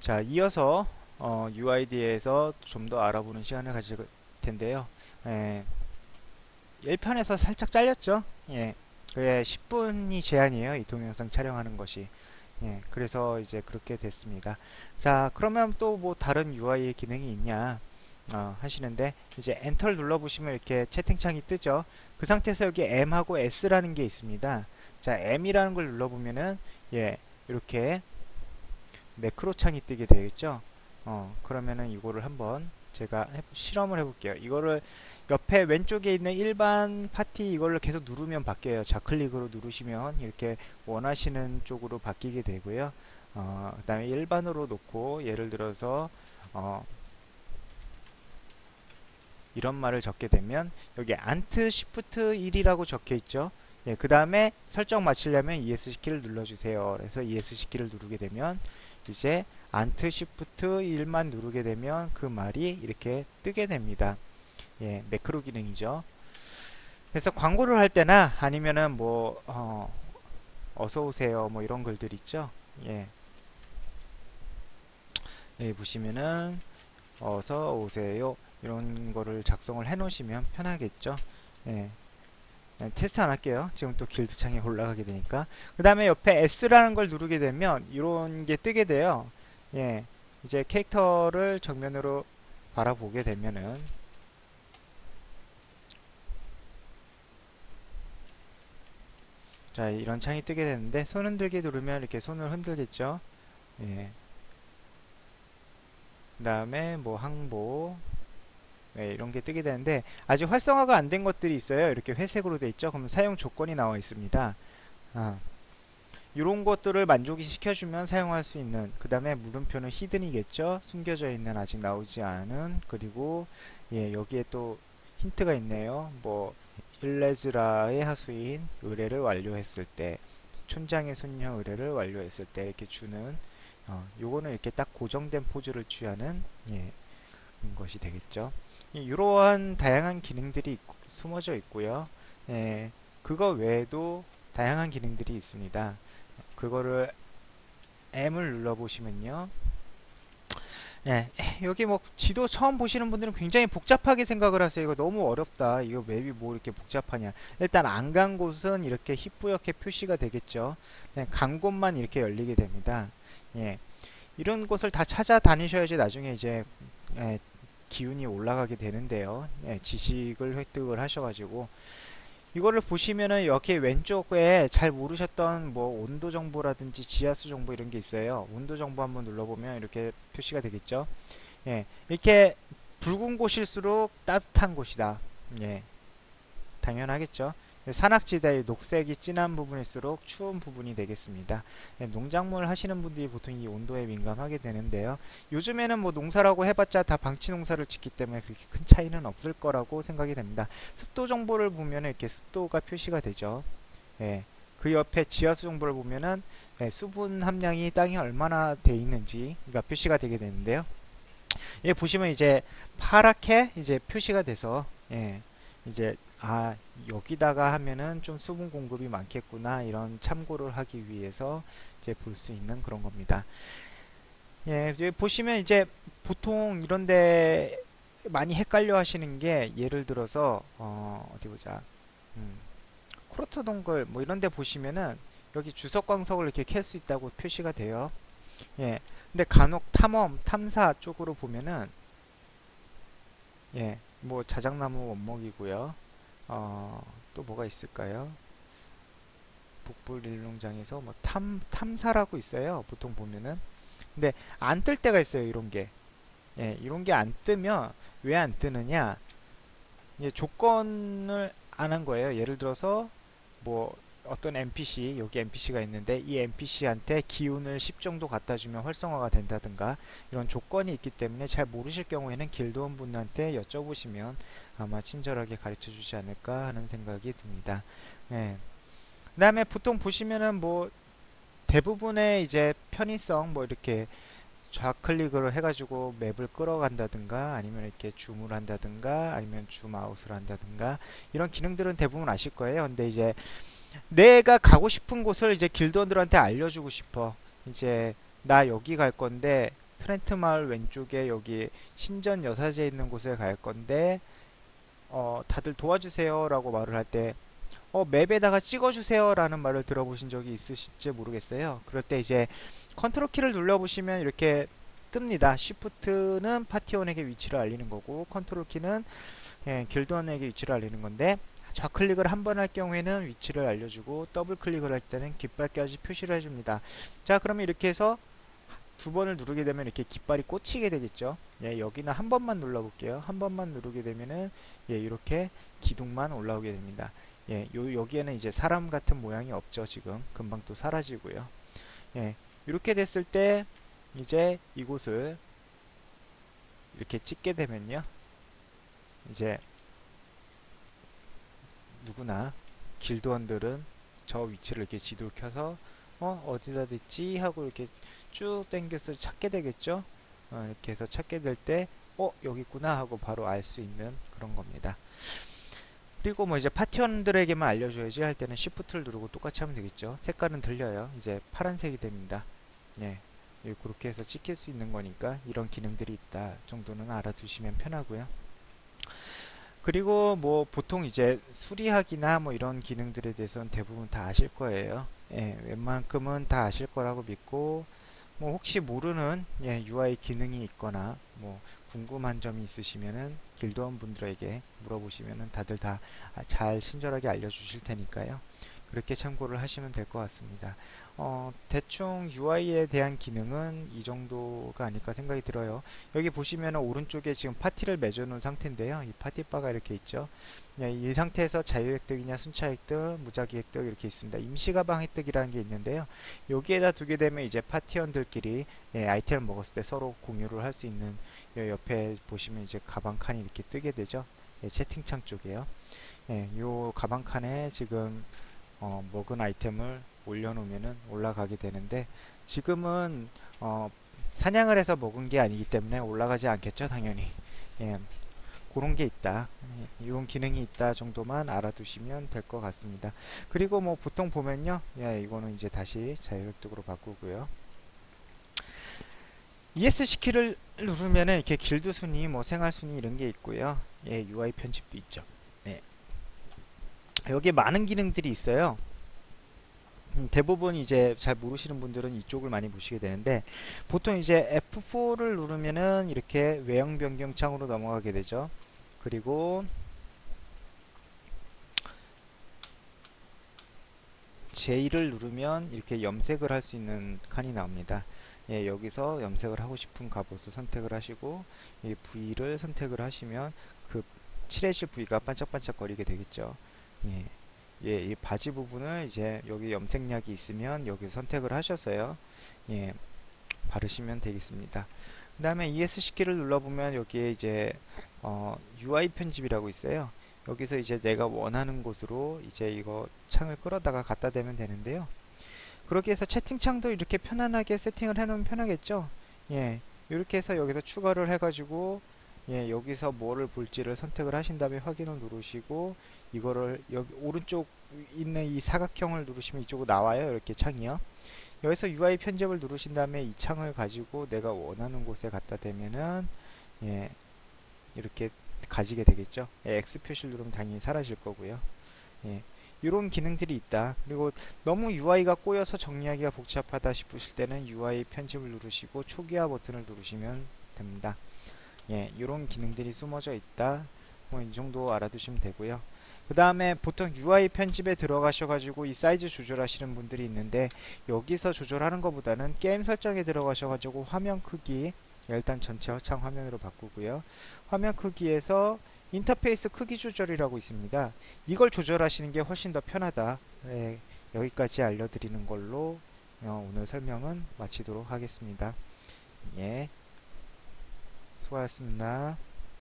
자, 이어서 어, UID에서 좀 더 알아보는 시간을 가질 텐데요. 예, 1편에서 살짝 잘렸죠? 예. 그게 10분이 제한이에요. 이 동영상 촬영하는 것이. 예, 그래서 이제 그렇게 됐습니다. 자, 그러면 또 뭐 다른 UI의 기능이 있냐? 어, 하시는데 이제 엔터를 눌러보시면 이렇게 채팅창이 뜨죠. 그 상태에서 여기 M하고 S라는 게 있습니다. 자, M이라는 걸 눌러보면은 예, 이렇게 매크로 창이 뜨게 되겠죠. 어, 그러면은 이거를 한번 제가 해, 실험을 해볼게요. 이거를 옆에 왼쪽에 있는 일반 파티 이걸로 계속 누르면 바뀌어요. 좌클릭으로 누르시면 이렇게 원하시는 쪽으로 바뀌게 되고요. 어, 그 다음에 일반으로 놓고 예를 들어서 어, 이런 말을 적게 되면 여기 Alt Shift 1이라고 적혀 있죠. 예, 그 다음에 설정 마치려면 ESC 키를 눌러주세요. 그래서 ESC 키를 누르게 되면 이제 Alt Shift 1만 누르게 되면 그 말이 이렇게 뜨게 됩니다. 예, 매크로 기능이죠. 그래서 광고를 할 때나 아니면은 뭐 어, 어서 오세요 뭐 이런 글들 있죠. 예. 여기 보시면은 어서 오세요 이런 거를 작성을 해 놓으시면 편하겠죠. 예. 네, 테스트 안 할게요. 지금 또 길드 창에 올라가게 되니까. 그 다음에 옆에 S라는 걸 누르게 되면 이런 게 뜨게 돼요. 예. 이제 캐릭터를 정면으로 바라보게 되면은 자 이런 창이 뜨게 되는데 손 흔들기 누르면 이렇게 손을 흔들겠죠 예. 그 다음에 뭐 항보 네, 이런 게 뜨게 되는데 아직 활성화가 안 된 것들이 있어요. 이렇게 회색으로 돼 있죠. 그러면 사용 조건이 나와 있습니다. 아, 이런 것들을 만족이 시켜주면 사용할 수 있는 그 다음에 물음표는 히든이겠죠. 숨겨져 있는 아직 나오지 않은 그리고 예 여기에 또 힌트가 있네요. 뭐 일레즈라의 하수인 의뢰를 완료했을 때 촌장의 손녀 의뢰를 완료했을 때 이렇게 주는 어, 요거는 이렇게 딱 고정된 포즈를 취하는 예, 것이 되겠죠. 이러한 다양한 기능들이 있, 숨어져 있고요. 예, 그거 외에도 다양한 기능들이 있습니다. 그거를 M을 눌러보시면요. 예, 여기 뭐 지도 처음 보시는 분들은 굉장히 복잡하게 생각을 하세요. 이거 너무 어렵다. 이거 맵이 뭐 이렇게 복잡하냐. 일단 안 간 곳은 이렇게 희뿌옇게 표시가 되겠죠. 네, 간 곳만 이렇게 열리게 됩니다. 예, 이런 곳을 다 찾아다니셔야지 나중에 이제 예, 기운이 올라가게 되는데요. 예, 지식을 획득을 하셔가지고 이거를 보시면은 여기 왼쪽에 잘 모르셨던 뭐 온도 정보라든지 지하수 정보 이런 게 있어요. 온도 정보 한번 눌러보면 이렇게 표시가 되겠죠. 예, 이렇게 붉은 곳일수록 따뜻한 곳이다. 예, 당연하겠죠. 산악지대의 녹색이 진한 부분일수록 추운 부분이 되겠습니다. 네, 농작물 하시는 분들이 보통 이 온도에 민감하게 되는데요. 요즘에는 뭐 농사라고 해봤자 다 방치 농사를 짓기 때문에 그렇게 큰 차이는 없을 거라고 생각이 됩니다. 습도 정보를 보면 이렇게 습도가 표시가 되죠. 예, 그 옆에 지하수 정보를 보면은 예, 수분 함량이 땅에 얼마나 돼 있는지가 표시가 되게 되는데요. 예, 보시면 이제 파랗게 이제 표시가 돼서 예, 이제 아 여기다가 하면은 좀 수분 공급이 많겠구나 이런 참고를 하기 위해서 이제 볼 수 있는 그런 겁니다. 예, 보시면 이제 보통 이런데 많이 헷갈려 하시는 게 예를 들어서 어, 어디 보자 음, 코르트 동글 뭐 이런데 보시면은 여기 주석 광석을 이렇게 캘 수 있다고 표시가 돼요. 예, 근데 간혹 탐험 탐사 쪽으로 보면은 예, 뭐 자작나무 원목이고요. 어, 또 뭐가 있을까요? 북불 일농장에서 뭐 탐, 탐사라고 있어요. 보통 보면은. 근데 안 뜰 때가 있어요. 이런 게. 예, 이런 게 안 뜨면 왜 안 뜨느냐? 예, 조건을 안 한 거예요. 예를 들어서 뭐 어떤 NPC, 여기 NPC가 있는데 이 NPC한테 기운을 10 정도 갖다 주면 활성화가 된다든가 이런 조건이 있기 때문에 잘 모르실 경우에는 길드원 분한테 여쭤보시면 아마 친절하게 가르쳐 주지 않을까 하는 생각이 듭니다. 네. 그 다음에 보통 보시면은 뭐 대부분의 이제 편의성 뭐 이렇게 좌클릭을 해가지고 맵을 끌어간다든가 아니면 이렇게 줌을 한다든가 아니면 줌 아웃을 한다든가 이런 기능들은 대부분 아실 거예요. 근데 이제 내가 가고 싶은 곳을 이제 길드원들한테 알려주고 싶어. 이제 나 여기 갈 건데 트렌트 마을 왼쪽에 여기 신전 여사제 있는 곳에 갈 건데 어, 다들 도와주세요 라고 말을 할 때 어, 맵에다가 찍어주세요 라는 말을 들어보신 적이 있으실지 모르겠어요. 그럴 때 이제 컨트롤 키를 눌러보시면 이렇게 뜹니다. 쉬프트는 파티원에게 위치를 알리는 거고 컨트롤 키는 예, 길드원에게 위치를 알리는 건데 좌클릭을 한 번 할 경우에는 위치를 알려주고 더블 클릭을 할 때는 깃발까지 표시를 해줍니다. 자 그러면 이렇게 해서 두 번을 누르게 되면 이렇게 깃발이 꽂히게 되겠죠. 예, 여기는 한 번만 눌러볼게요. 한 번만 누르게 되면은 예, 이렇게 기둥만 올라오게 됩니다. 예, 요, 여기에는 이제 사람 같은 모양이 없죠. 지금 금방 또 사라지고요. 예, 이렇게 됐을 때 이제 이곳을 이렇게 찍게 되면요. 이제 누구나 길드원들은 저 위치를 이렇게 지도를 켜서 어 어디다 됐지 하고 이렇게 쭉 당겨서 찾게 되겠죠? 어, 이렇게 해서 찾게 될 때 어 여기 있구나 하고 바로 알 수 있는 그런 겁니다. 그리고 뭐 이제 파티원들에게만 알려줘야지 할 때는 Shift를 누르고 똑같이 하면 되겠죠? 색깔은 들려요. 이제 파란색이 됩니다. 네 그렇게 해서 찍힐 수 있는 거니까 이런 기능들이 있다 정도는 알아두시면 편하고요 그리고 뭐 보통 이제 수리하기나 뭐 이런 기능들에 대해서는 대부분 다 아실 거예요. 예, 웬만큼은 다 아실 거라고 믿고 뭐 혹시 모르는 예, UI 기능이 있거나 뭐 궁금한 점이 있으시면은 길드원 분들에게 물어보시면은 다들 다 잘 친절하게 알려주실 테니까요. 그렇게 참고를 하시면 될 것 같습니다. 어, 대충 UI에 대한 기능은 이 정도가 아닐까 생각이 들어요. 여기 보시면 오른쪽에 지금 파티를 맺어놓은 상태인데요. 이 파티바가 이렇게 있죠. 네, 이 상태에서 자유획득이냐 순차획득, 무작위획득 이렇게 있습니다. 임시가방 획득이라는 게 있는데요. 여기에다 두게 되면 이제 파티원들끼리 예, 아이템을 먹었을 때 서로 공유를 할 수 있는 옆에 보시면 이제 가방 칸이 이렇게 뜨게 되죠. 예, 채팅창 쪽에요. 예, 요 가방 칸에 지금 어, 먹은 아이템을 올려놓으면 올라가게 되는데 지금은 어, 사냥을 해서 먹은 게 아니기 때문에 올라가지 않겠죠 당연히. 예, 그런 게 있다. 예, 이런 기능이 있다 정도만 알아두시면 될 것 같습니다. 그리고 뭐 보통 보면요. 예, 이거는 이제 다시 자유획득으로 바꾸고요. ESC 키를 누르면은 이렇게 길드 순위 뭐 생활 순위 이런 게 있고요. 예, UI 편집도 있죠 여기에 많은 기능들이 있어요. 음, 대부분 이제 잘 모르시는 분들은 이쪽을 많이 보시게 되는데 보통 이제 F4를 누르면은 이렇게 외형 변경 창으로 넘어가게 되죠. 그리고 J를 누르면 이렇게 염색을 할 수 있는 칸이 나옵니다. 예, 여기서 염색을 하고 싶은 갑옷을 선택을 하시고 이 V를 선택을 하시면 그 칠해질 부위가 반짝반짝 거리게 되겠죠. 예, 예, 이 바지 부분을 이제 여기 염색약이 있으면 여기 선택을 하셔서요. 예, 바르시면 되겠습니다. 그 다음에 ESC 키를 눌러보면 여기에 이제 어, UI 편집이라고 있어요. 여기서 이제 내가 원하는 곳으로 이제 이거 창을 끌어다가 갖다 대면 되는데요. 그렇게 해서 채팅창도 이렇게 편안하게 세팅을 해놓으면 편하겠죠. 예, 이렇게 해서 여기서 추가를 해가지고 예, 여기서 뭐를 볼지를 선택을 하신 다음에 확인을 누르시고 이거를 여기 오른쪽 있는 이 사각형을 누르시면 이쪽으로 나와요. 이렇게 창이요. 여기서 UI 편집을 누르신 다음에 이 창을 가지고 내가 원하는 곳에 갖다 대면은 예, 이렇게 가지게 되겠죠. 예, X 표시를 누르면 당연히 사라질 거고요. 예, 이런 기능들이 있다. 그리고 너무 UI가 꼬여서 정리하기가 복잡하다 싶으실 때는 UI 편집을 누르시고 초기화 버튼을 누르시면 됩니다. 예, 이런 기능들이 숨어져 있다. 뭐 이 정도 알아두시면 되고요. 그 다음에 보통 UI 편집에 들어가셔가지고 이 사이즈 조절하시는 분들이 있는데 여기서 조절하는 것보다는 게임 설정에 들어가셔가지고 화면 크기 일단 전체 허창 화면으로 바꾸고요. 화면 크기에서 인터페이스 크기 조절이라고 있습니다. 이걸 조절하시는 게 훨씬 더 편하다. 네, 여기까지 알려드리는 걸로 어, 오늘 설명은 마치도록 하겠습니다. 예. 수고하셨습니다.